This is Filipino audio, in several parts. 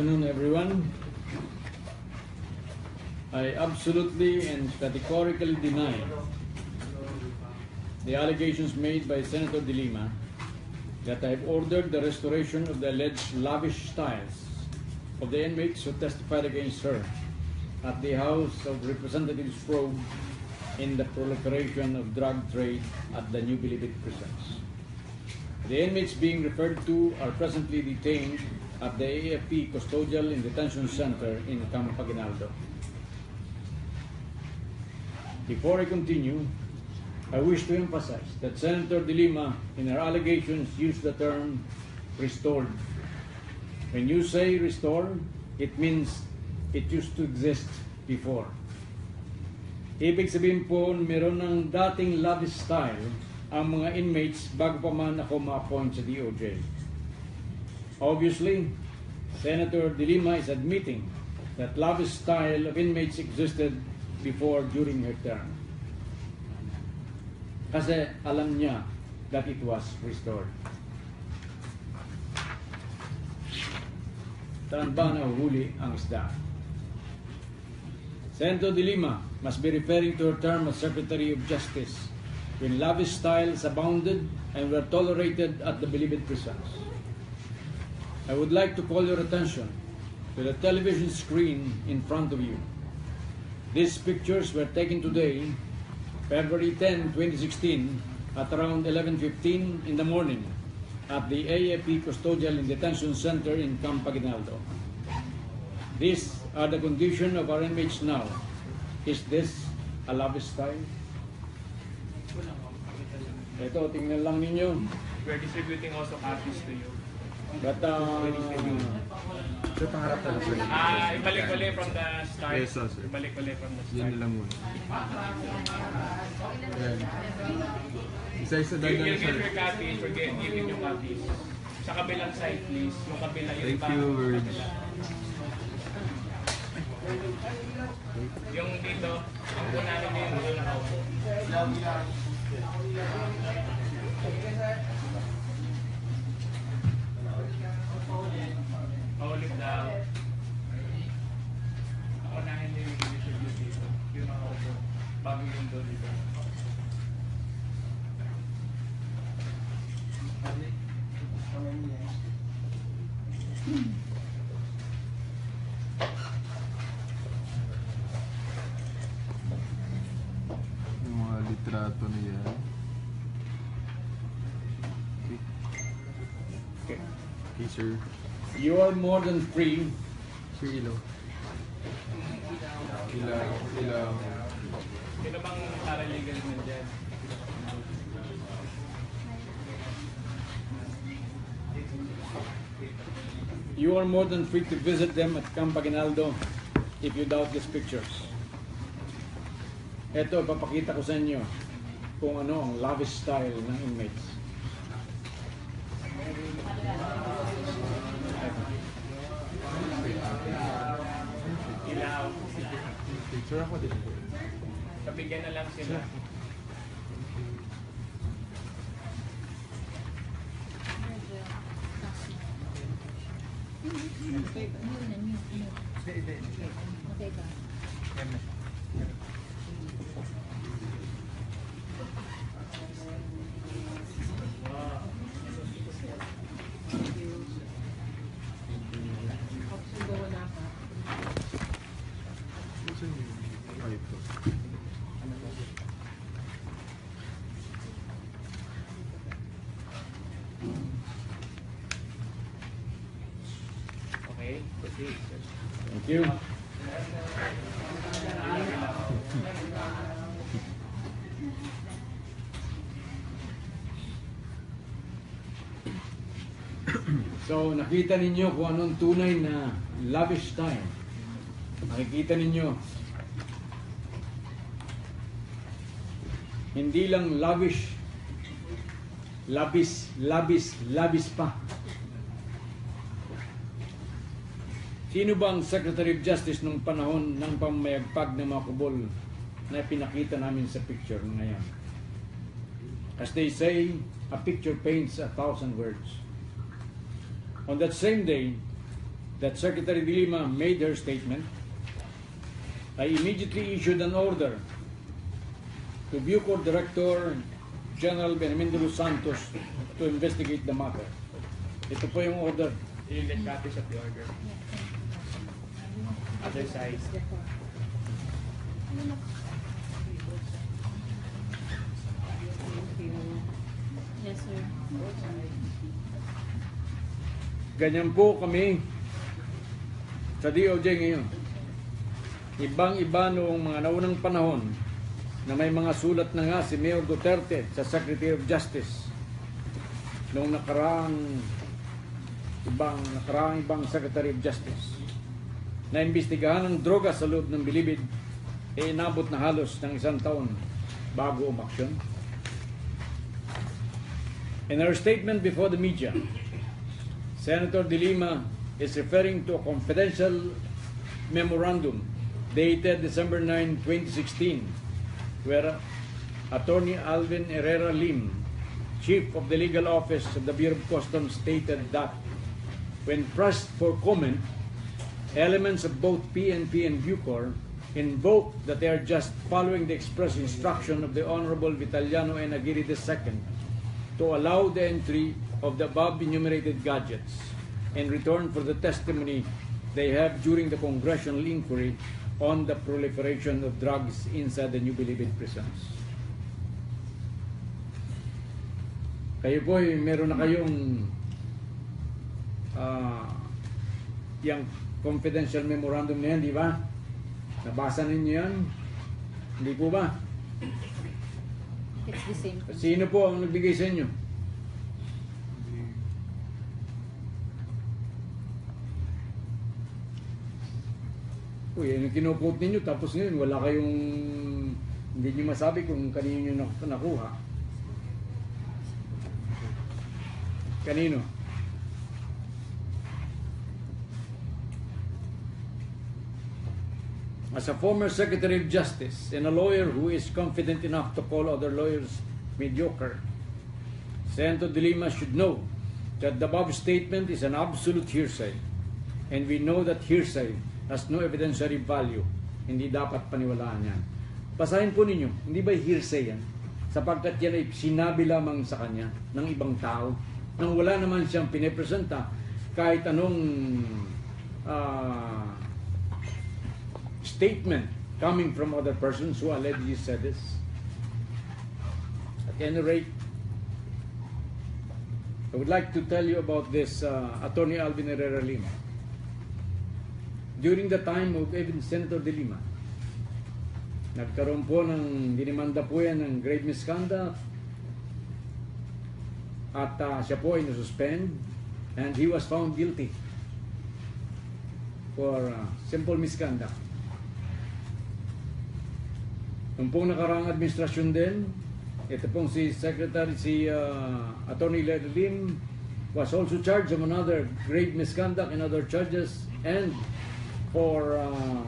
afternoon, everyone. I absolutely and categorically deny the allegations made by Senator De Lima that I have ordered the restoration of the alleged lavish styles of the inmates who testified against her at the House of Representatives probe in the proliferation of drug trade at the New Bilibid prisons. The inmates being referred to are presently detained at the AFP Custodial and Detention Center in Camp Aguinaldo. Before I continue, I wish to emphasize that Senator De Lima, in her allegations, used the term restored. When you say restore, it means it used to exist before. Ibig sabihin po, meron ng dating lavish style ang mga inmates bago pa man ako ma-appoint sa DOJ. Obviously, Senator De Lima is admitting that lavish style of inmates existed before during her term. Kasi alam niya that it was restored. Saan ba nahuhuli ang isda? Senator De Lima must be referring to her term as Secretary of Justice when lavish styles abounded and were tolerated at the Bilibid prisons. I would like to call your attention to the television screen in front of you. These pictures were taken today, February 10, 2016, at around 11.15 in the morning at the AFP Custodial and Detention Center in Camp Aguinaldo. These are the condition of our inmates now. Is this a style? Ito, tingnan lang ninyo. We're distributing also copies to you. But, uh, Sir, pangarap talaga sir. Ah, ibalik ulit from the start. Yes, sir. Ibalik ulit from the Yan start. lang muna. Yan. Isa-isa You, daw you'll lang get sir. your copies. We're get- giving you copies. Sa kabilang side, please. Yung kabila, yung Thank back, you, Verge. kabila. Yung dito, yung una namin yung doon nakaupo. Daw. Ako na hindi yung distribute dito. Yung nakaupo. Bago yung doon dito. Yung mga litrato na yan. okay. Okay, sir. You are more than free ilaw. Ilaw. Ilaw. Sino bang paralegal nandyan? You are more than free to visit them at Camp Aguinaldo if you doubt these pictures. Ito, papakita ko sa inyo kung ano ang lavish style ng inmates. Picture ako din. Kabigyan na lang sila. Ay, ito. Okay? Proceed. Thank you. So, nakita ninyo kung anong tunay na lavish style. Nakikita ninyo. Hindi lang lavish labis, labis, labis pa. Sino ba ang Secretary of Justice nung panahon ng pamayagpag ng mga kubol na pinakita namin sa picture ngayon? As they say, a picture paints a thousand words. On that same day that Secretary de Lima made her statement, I immediately issued an order to Bucor Director General Benjamin de los Santos to investigate the matter. Ito po yung order. Ilan copies of the order. Other side. Yes, sir. Ganyan po kami sa DOJ ngayon. Ibang-iba noong mga naunang panahon na may mga sulat na nga si Mayor Duterte sa Secretary of Justice noong nakaraang ibang nakaraang ibang Secretary of Justice na imbestigahan ng droga sa loob ng bilibid e inabot na halos ng isang taon bago umaksyon. In her statement before the media, Senator De Lima is referring to a confidential memorandum dated December 9, 2016, where Attorney Alvin Herrera Lim, Chief of the Legal Office of the Bureau of Customs, stated that when pressed for comment, elements of both PNP and Bucor invoke that they are just following the express instruction of the Honorable Vitaliano N. Aguirre II to allow the entry of the above enumerated gadgets in return for the testimony they have during the congressional inquiry on the proliferation of drugs inside the New Bilibid prisons. Kayo po, eh, meron na kayong ah, yung confidential memorandum na yan, di ba? Nabasa ninyo yan? Hindi po ba? It's the same. Sino po ang nagbigay sa inyo? Uy, yan yung kinukot ninyo tapos ngayon wala kayong hindi nyo masabi kung kanino nyo nak- nakuha. Kanino? As a former Secretary of Justice and a lawyer who is confident enough to call other lawyers mediocre, Senator De Lima should know that the above statement is an absolute hearsay. And we know that hearsay has no evidentiary value. Hindi dapat paniwalaan yan. Basahin po ninyo, hindi ba hearsay yan? Sapagkat yan ay sinabi lamang sa kanya ng ibang tao nang wala naman siyang pinepresenta kahit anong ah, statement coming from other persons who allegedly said this. At any rate, I would like to tell you about this uh, Attorney Alvin Herrera Lima. During the time of even Senator De Lima, nagkaroon po ng dinimanda po yan ng grave misconduct at uh, siya po ay nasuspend and he was found guilty for uh, simple misconduct. Nung pong nakaraang administrasyon din, ito pong si Secretary, si uh, Attorney Larry Lim was also charged of another grave misconduct and other charges and for uh,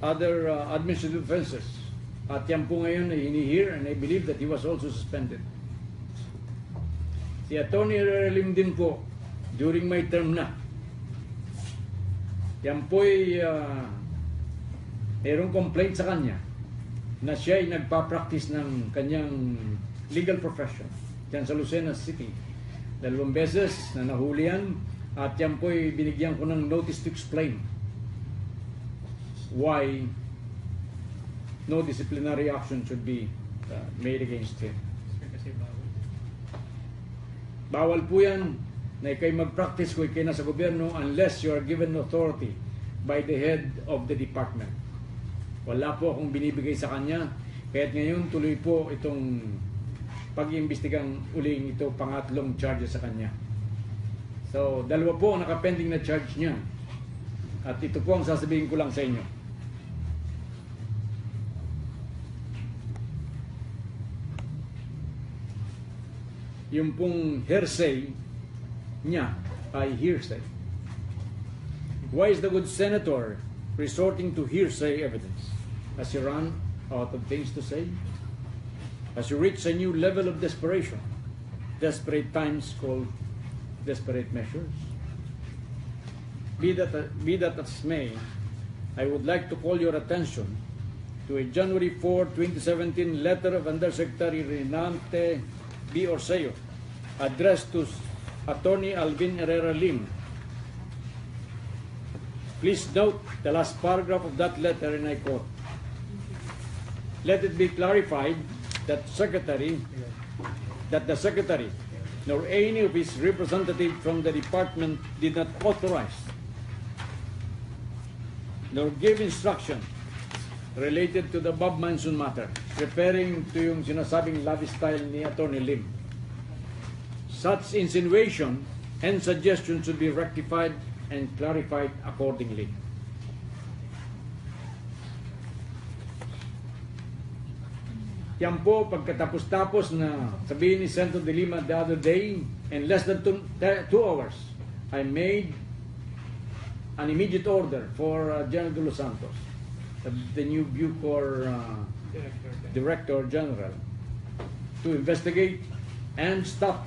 other uh, administrative offenses. At yan po ngayon ay hini-hear and I believe that he was also suspended. Si Attorney Lim din po, during my term na, yan po'y uh, mayroong complaint sa kanya na siya ay nagpa-practice ng kanyang legal profession dyan sa Lucena City. Dalawang beses na nahuli yan at yan po'y binigyan ko ng notice to explain why no disciplinary action should be uh, made against him. Bawal po yan na ikay mag-practice ko ikay na sa gobyerno unless you are given authority by the head of the department. Wala po akong binibigay sa kanya. Kaya't ngayon tuloy po itong pag-iimbestigang uling ito pangatlong charges sa kanya. So, dalawa po ang nakapending na charge niya. At ito po ang sasabihin ko lang sa inyo. Yung pong hearsay niya ay hearsay. Why is the good senator resorting to hearsay evidence? Has he run out of things to say? Has he reached a new level of desperation? Desperate times call desperate measures. Be that, be that as may, I would like to call your attention to a January 4, 2017 letter of Undersecretary Renante B. Orseo addressed to Attorney Alvin Herrera Lim. Please note the last paragraph of that letter and I quote, Let it be clarified that Secretary that the Secretary nor any of his representative from the department did not authorize nor give instruction related to the Bob Manson matter, referring to yung sinasabing lavish style ni Attorney Lim. Such insinuation and suggestion should be rectified and clarified accordingly. Yan po, pagkatapos-tapos na sabihin ni Senator De Lima the other day, in less than two, two hours, I made an immediate order for uh, General De Los Santos, the, the new Bucor uh, Director. Director General, to investigate and stop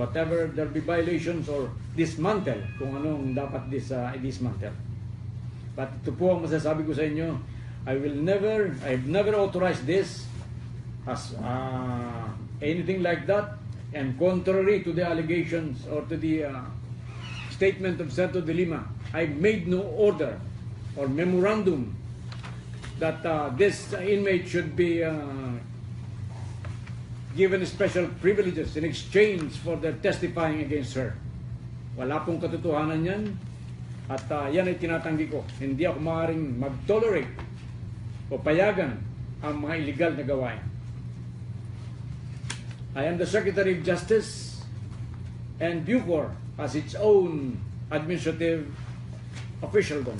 whatever there be violations or dismantle kung anong dapat dis, uh, dismantle. But ito po ang masasabi ko sa inyo, I will never, I've never authorized this as uh, anything like that and contrary to the allegations or to the uh, statement of Senator De Lima, I made no order or memorandum that uh, this inmate should be uh, given special privileges in exchange for their testifying against her. Wala pong katotohanan yan at uh, yan ay tinatanggi ko. Hindi ako maaaring mag-tolerate o payagan ang mga illegal na gawain. I am the Secretary of Justice and Bucor has its own administrative officialdom.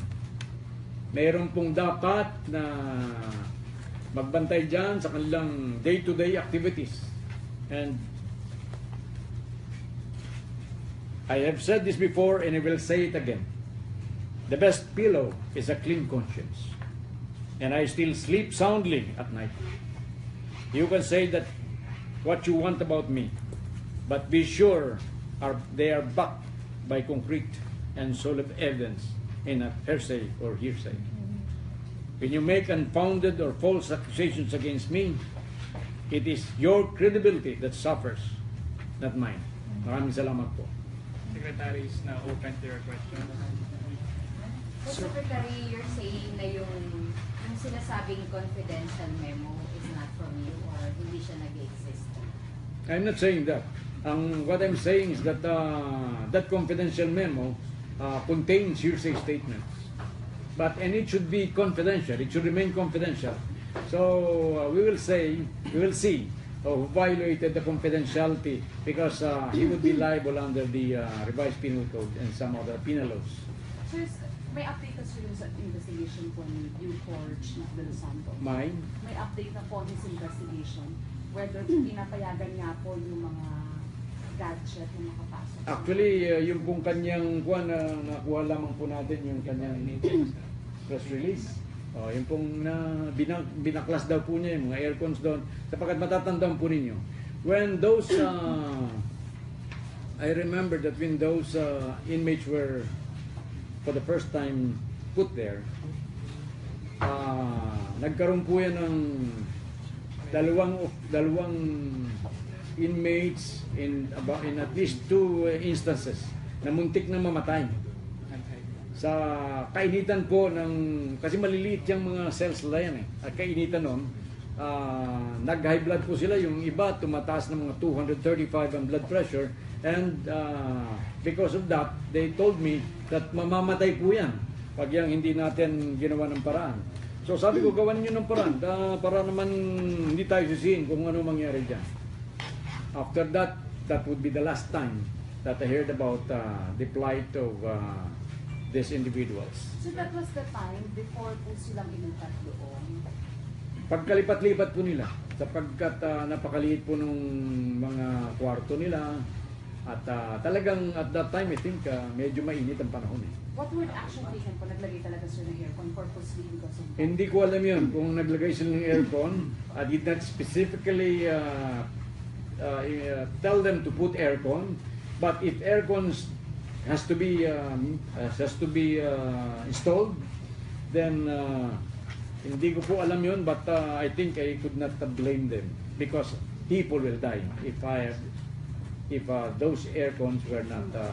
Mayroon pong dapat na magbantay dyan sa kanilang day-to-day activities. And I have said this before and I will say it again. The best pillow is a clean conscience. And I still sleep soundly at night. You can say that what you want about me, but be sure are, they are backed by concrete and solid evidence in a hearsay or hearsay. When you make unfounded or false accusations against me, it is your credibility that suffers, not mine. Maraming salamat po. Secretary is now open to your question. So, Secretary, you're saying na yung, yung sinasabing confidential memo is not from you or hindi siya nag-exist? I'm not saying that. Ang what I'm saying is that uh, that confidential memo uh, contains hearsay statements. But and it should be confidential. It should remain confidential. So uh, we will say, we will see uh, who violated the confidentiality because uh, he would be liable under the uh, revised penal code and some other penal laws. Sir, may update na sir sa investigation po ni Bucor Chief De Los Santos. Mine, May update na po his investigation whether pinapayagan niya po yung mga gadget na makapasok. Actually, uh, yung pong kanyang kuha na nakuha lamang po natin yung kanyang press release. Oh, yung pong na binak, binaklas daw po niya yung mga aircons doon sapagkat matatandaan po ninyo. When those uh, I remember that when those uh, inmates were for the first time put there, uh, nagkaroon po yan ng dalawang dalawang inmates in about in at least two uh, instances na muntik na mamatay. Sa kainitan po ng kasi maliliit yung mga cells nila yan eh. At kainitan nun ah, nag high blood po sila. Yung iba tumataas ng mga 235 ang blood pressure. And ah, because of that they told me that mamamatay po yan pag yung hindi natin ginawa ng paraan. So sabi ko gawan niyo ng paraan. Ah, para naman hindi tayo sisihin kung ano mangyari dyan after that that would be the last time that I heard about uh, the plight of uh, these individuals. So that was the time before po silang inikat doon. Pagkalipat-lipat po nila. sapagkat ah, napakaliit po nung mga kwarto nila at ah, talagang at that time I think ah, medyo mainit ang panahon eh. What were the action taken po? Naglagay talaga sir ng aircon purposely because of Hindi ko alam yun kung naglagay sila ng aircon. I did not specifically uh, uh, uh, tell them to put aircon. But if aircon has to be um, has to be uh, installed, then uh, hindi ko po alam yun. But uh, I think I could not blame them because people will die if I if uh, those aircons were not uh,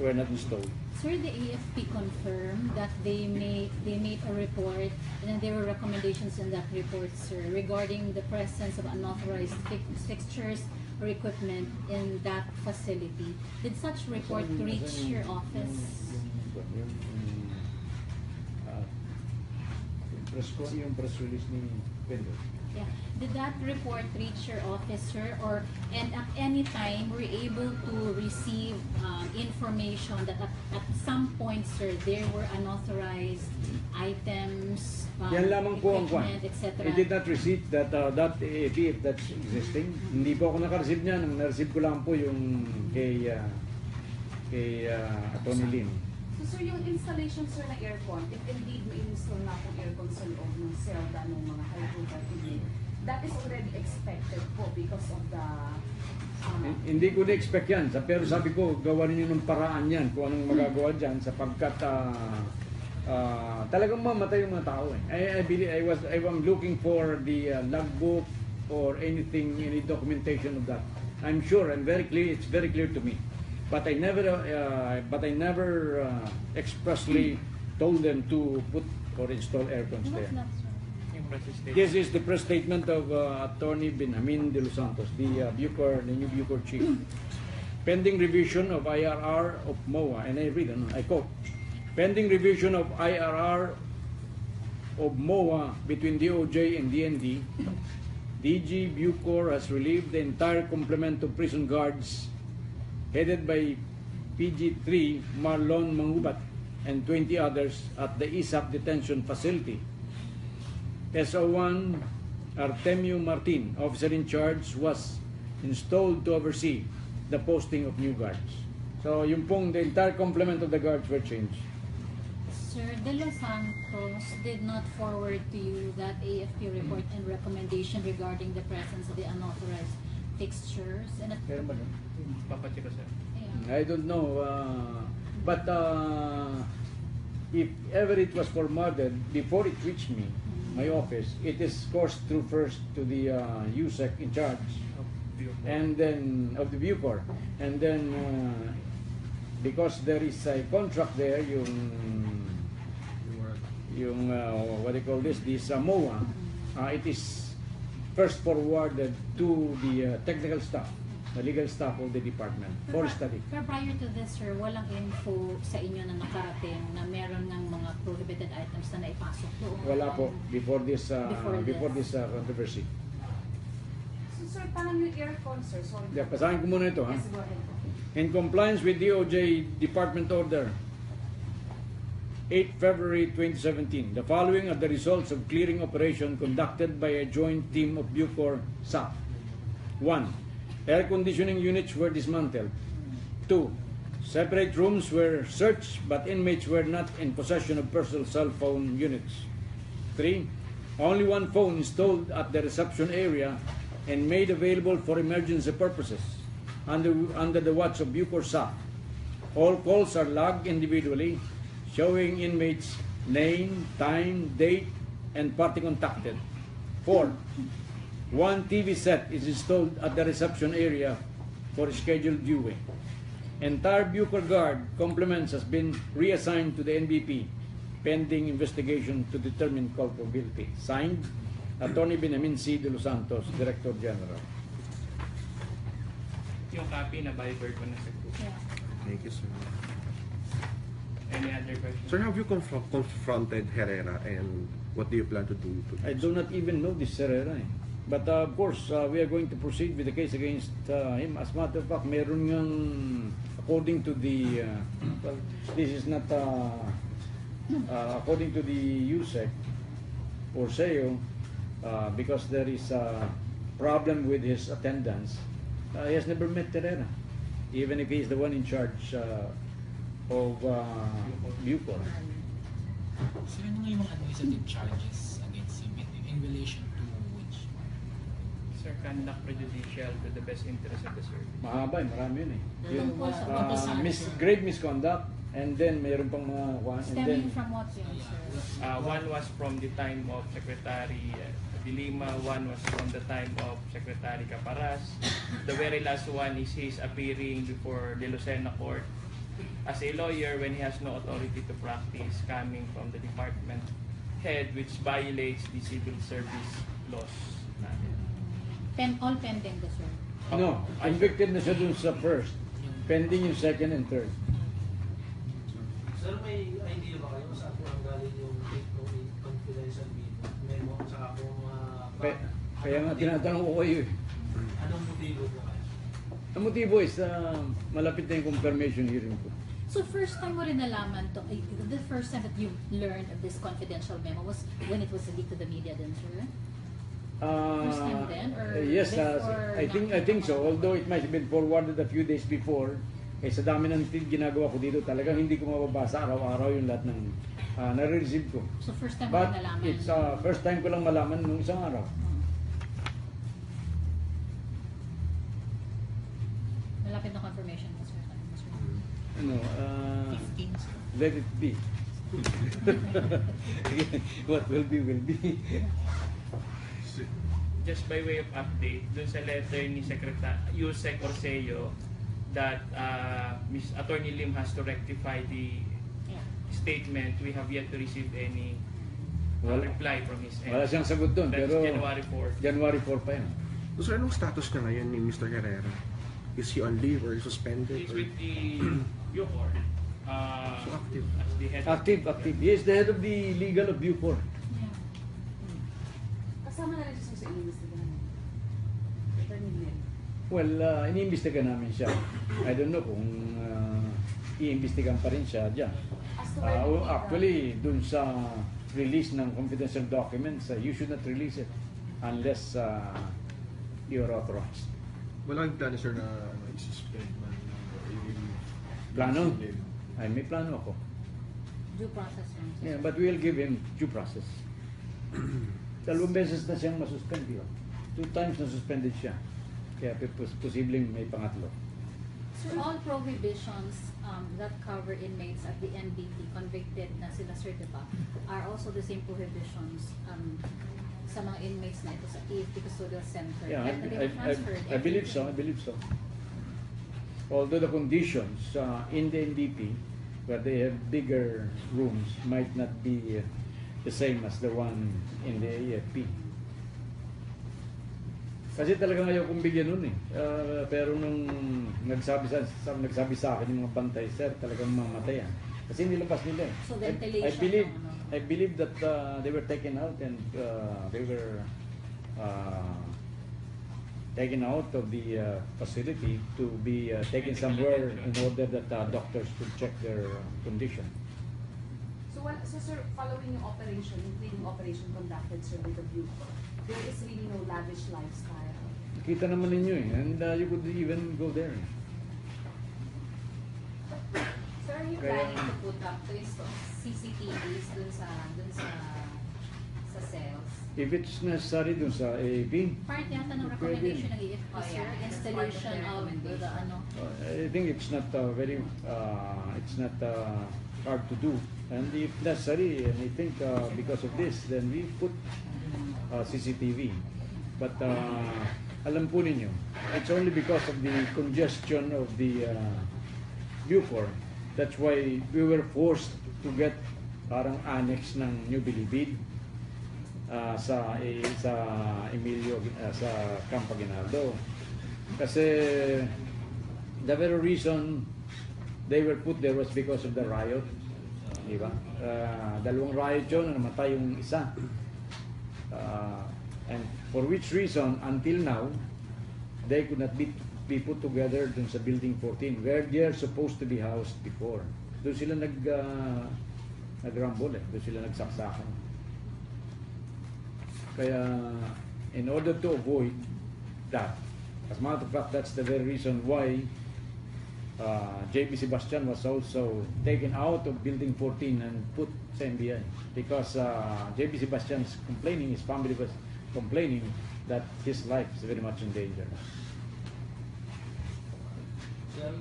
were not installed. Sir, the AFP confirmed that they made they made a report and then there were recommendations in that report, sir, regarding the presence of unauthorized fi- fixtures or equipment in that facility. Did such report reach your office? Ah, press yung press release ni Pendo. Yeah. Did that report reach your office, sir? Or and at any time were you able to receive um, information that at, at some point, sir, there were unauthorized items, um, Yan lamang po ang kwan. equipment, etc. I did not receive that, uh, that AAP if that's existing. Hindi po ako naka-receive niyan. Ang na-receive ko lang po yung kay, uh, kay uh, Atty. Lim. So sir, yung installation sir na aircon, if indeed may install na akong aircon sa loob ng selda ng mga unit, that is already expected po because of the um, Hin- Hindi ko na-expect yan. Pero sabi ko, gawa ninyo ng paraan yan kung anong magagawa dyan sapagkat ah, ah, talagang mamatay yung mga tao eh. I, I, believe, I, was, I am looking for the uh, logbook or anything, any documentation of that. I'm sure, I'm very clear, it's very clear to me. But I never, uh, but I never uh, expressly told them to put or install aircons there. This is the press statement of uh, Attorney Benjamin De Los Santos, the uh, Bucor, the new Bucor chief. Pending revision of IRR of MOA, and I read, I quote, pending revision of IRR of MOA between DOJ and DND, DG Bucor has relieved the entire complement of prison guards headed by PG3 Marlon Mangubat and 20 others at the ISAP detention facility. SO1 Artemio Martin, officer in charge, was installed to oversee the posting of new guards. So yung pong the entire complement of the guards were changed. Sir, De Los Santos did not forward to you that AFP report and recommendation regarding the presence of the unauthorized fixtures and at, Meron ba nun? Papacheck ko sir. yeah. I don't know. Uh, but uh, if ever it was forwarded, before it reached me, my office, it is coursed through first to the uh, USEC in charge. and then of the Bucor. And then uh, because there is a contract there, yung Yung uh, what do you call this, the Samoa, uh, it is first forwarded to the uh, technical staff, the legal staff of the department for Pero- study. Pero prior to this, sir, walang info sa inyo na nakarating na meron ng mga prohibited items na naipasok doon. Wala po before this uh, Before before, this. this uh, controversy. So sir, paano yung aircon sir? Sorry. Yeah, basahin ko muna ito ha. Yes, go ahead po. In compliance with DOJ Department Order 8 February 2017, the following are the results of clearing operation conducted by a joint team of Bucor SAP. 1. Air conditioning units were dismantled. 2. Separate rooms were searched but inmates were not in possession of personal cell phone units. 3. Only one phone installed at the reception area and made available for emergency purposes under, under the watch of Bucor SAP. All calls are logged individually, showing inmates' name, time, date, and party contacted. 4. One TV set is installed at the reception area for scheduled viewing. Entire Bucor Guard complements has been reassigned to the NBP pending investigation to determine culpability. Signed, Attorney Benjamin C. De Los Santos, Director General. Yung copy na Viber ko na sa group. Thank you, sir. Any other questions? Sir, have you confr- confronted Herrera and what do you plan to do? To I do not even know this Herrera. Eh. But uh, of course, uh, we are going to proceed with the case against uh, him. As a matter of fact, meron ngang, according to the, uh, well, this is not, uh, uh, according to the USEC or SEO, uh, because there is a problem with his attendance, uh, he has never met Terera, even if he's the one in charge uh, of uh, Bucor. So ano nga yung administrative charges against him in, in relation? Sir, conduct prejudicial to the best interest of the service. Mahaba, eh, marami yun eh. Yun, Tungkol sa- uh, mis- grave misconduct, and then mayroon pang mga, and then, Stemming from what yun, sir? Uh, one was from the time of Secretary uh, Dilima, one was from the time of Secretary Caparas. The very last one is his appearing before the Lucena Court as a lawyer when he has no authority to practice coming from the department head which violates the civil service laws. Pen, all pending the sir. no, convicted na siya dun sa first, pending yung second and third. Sir, may idea ba kayo saan po ang galing yung take no confidential memo sa kung uh, Kaya, kaya nga tinatanong ko kayo eh. anong motibo po kayo? Ang motibo is uh, malapit na yung confirmation hearing ko. So first time mo rin nalaman to, eh, the first time that you learned of this confidential memo was when it was leaked to the media then, sir? Uh, then, or yes, uh, I think I think so. Although it might have been forwarded a few days before, eh sa dami ng tin- ginagawa ko dito, talagang hindi ko mababasa araw-araw yung lahat ng uh, nare-receive ko. So first time But rin nalaman? it's uh, first time ko lang malaman nung isang araw. Malapit na confirmation mo, sir. sir. Ano, uh, 15, sir. let it be. What will be, will be. Just by way of update, dun sa letter ni Secretary Yusek Orseo that uh, Miss Attorney Lim has to rectify the Yeah. statement, we have yet to receive any uh, Wala. reply from his end. Wala siyang sagot doon, That's pero January 4th. January 4 pa yan. So, sir, anong status na ngayon ni Mr. Herrera? Is he on leave or suspended? He's or- with the Bucor. Uh, So active. As the head. Active, active. He is the head of the legal of Bucor. Kasama na rin siya sa inimbestigahan. Attorney. Well, uh, iniimbestiga namin siya. I don't know kung uh, iimbestigan pa rin siya dyan. As to Uh, he- actually, dun sa release ng confidential documents, uh, you should not release it unless uh, you're authorized. Walang plano sir na ano, i-suspend man or i-relieve. Plano? Ay, may plano ako. Due process sir. Yeah, but we'll give him due process. Dalawang beses na siyang masuspend. ba? Two times na suspended siya. Kaya pos- posibleng may pangatlo. Sir, all prohibitions um, that cover inmates at the NBT convicted na sila sir, di ba, are also the same prohibitions um, sa mga inmates na ito sa AFP Custodial Center. Yeah, I, Kahit na they I, were I, transferred I believe so, I believe so. Although the conditions uh, in the NDP, where they have bigger rooms, might not be uh, the same as the one in the AFP. Kasi talagang ayaw kong bigyan nun eh. Uh, pero nung nagsabi sa, sa, nagsabi sa akin yung mga bantay, sir, talagang mamatay yan. Kasi nilabas nila eh. So, I- I, ventilation believe, ano. I believe that uh, they were taken out and uh, they were uh, taken out of the uh, facility to be uh, taken somewhere in order that uh, doctors could check their uh, condition. So, wala, so sir, following yung operation, yung cleaning operation conducted sir with the Bucor, there is really no lavish lifestyle. Kita naman ninyo eh, and uh, you could even go there. Sir, are you Kaya- planning to put up to CCTVs dun sa, dun sa, sa cells? If it's necessary dun sa AAP, Part yata ng recommendation ng AFP, Oh, sir, yeah. Installation part of the of the, recommendation. ano, uh, I think it's not uh, very, uh, it's not uh, hard to do. And if necessary, and I think uh, because of this, then we put uh, CCTV. But uh, alam po ninyo, it's only because of the congestion of the uh, Bucor. That's why we were forced to get parang annex ng New Bilibid uh, sa eh, sa Emilio uh, sa Campo Aguinaldo. Kasi the very reason they were put there was because of the riot. Di ba? Uh, dalawang riot yun, na namatay yung isa. Uh, and for which reason, until now, they could not be, be put together dun sa Building 14, where they are supposed to be housed before. Doon sila nag, uh, nag-rumble eh. Doon sila nagsaksakan. Kaya, in order to avoid that, as a matter of fact, that's the very reason why uh, JB Sebastian was also taken out of Building 14 and put sa NBI. Because uh, JB Sebastian's complaining, his family was complaining that his life is very much in danger. Sir,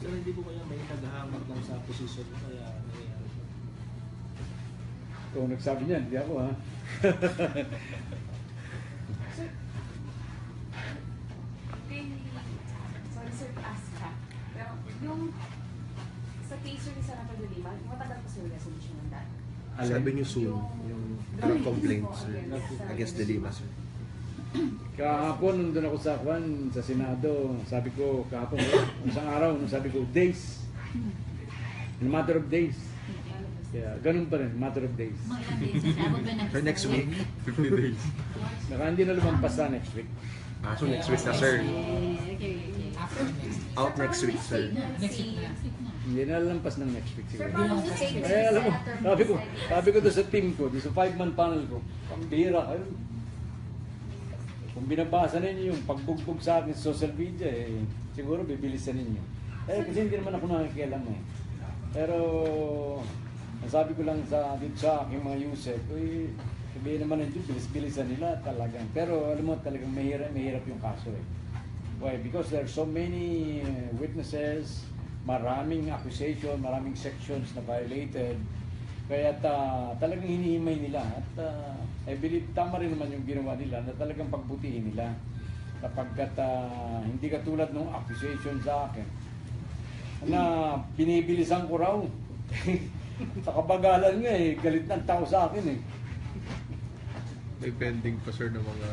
sir, hindi po kaya may naghahangat lang sa posisyon mo kaya nangyayari? Kung nagsabi niyan, hindi ako ha. Sir, kay, sorry sir, ask. Pero yung sa case sir ni De Lima, matagal pa sir resolution ng dati. Sabi niyo soon, yung drug complaints sir, against the Lima sir. Kahapon, nandun ako sa Kwan, sa Senado, sabi ko, kahapon, isang araw, nung sabi ko, days. In a matter of days. Kaya, ganun pa rin, matter of days. Mga ilang days ba For next week, 50 days. Baka hindi na lumampas sa next week. Ah, so next week na sir. Okay, okay, okay. After next Out next week sir. Next week na. Hindi na lampas ng next week Sir, siguro. Eh, alam mo, sabi ko, sabi ko doon sa team ko, sa five-man panel ko, pambira kayo. Kung binabasa ninyo yung pagbugbog sa akin sa social media, eh, siguro bibilisan ninyo. Eh, kasi hindi naman ako nakikialam eh. Pero, ang sabi ko lang sa, dito sa aking mga user, eh, sabihin naman ng Diyos, bilis-bilisan nila talagang. Pero alam mo, talagang mahirap, mahirap yung kaso eh. Why? Because there are so many uh, witnesses, maraming accusation, maraming sections na violated. Kaya ta, talagang hinihimay nila. At uh, I believe tama rin naman yung ginawa nila na talagang pagbutihin nila. Kapag uh, hindi katulad ng accusation sa akin na binibilisan ko raw. sa kabagalan nga eh, galit ng tao sa akin eh. May pending pa sir ng mga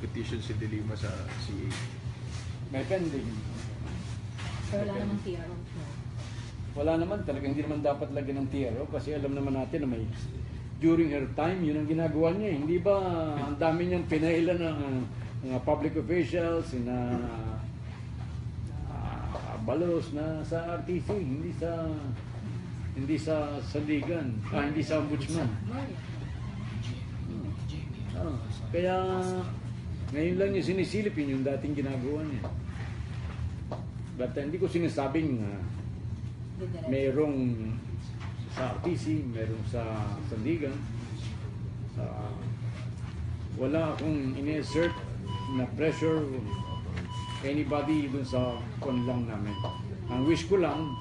petition si De Lima sa CA. May pending. Pero wala namang TRO. Wala naman talaga, hindi naman dapat lagyan ng TRO kasi alam naman natin na may during her time, yun ang ginagawa niya. eh. Hindi ba ang dami niyang pinailan ng mga public officials na uh, balos na sa RTC, hindi sa hindi sa sandigan, ah, hindi sa ombudsman. Kaya ngayon lang niya sinisilip yun yung dating ginagawa niya. But uh, hindi ko sinasabing uh, mayroong sa RTC, mayroong sa Sandigan. Sa, wala akong ini-assert na pressure anybody dun sa kon lang namin. Ang wish ko lang,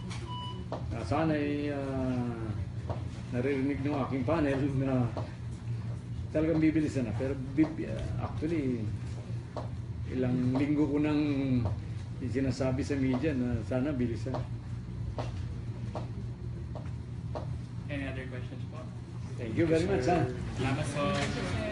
na sana ay uh, naririnig ng aking panel na talagang bibilisan na. Pero actually, ilang linggo ko nang sinasabi sa media na sana bilisan. Any other questions po? Thank you very much, ha? Salamat po.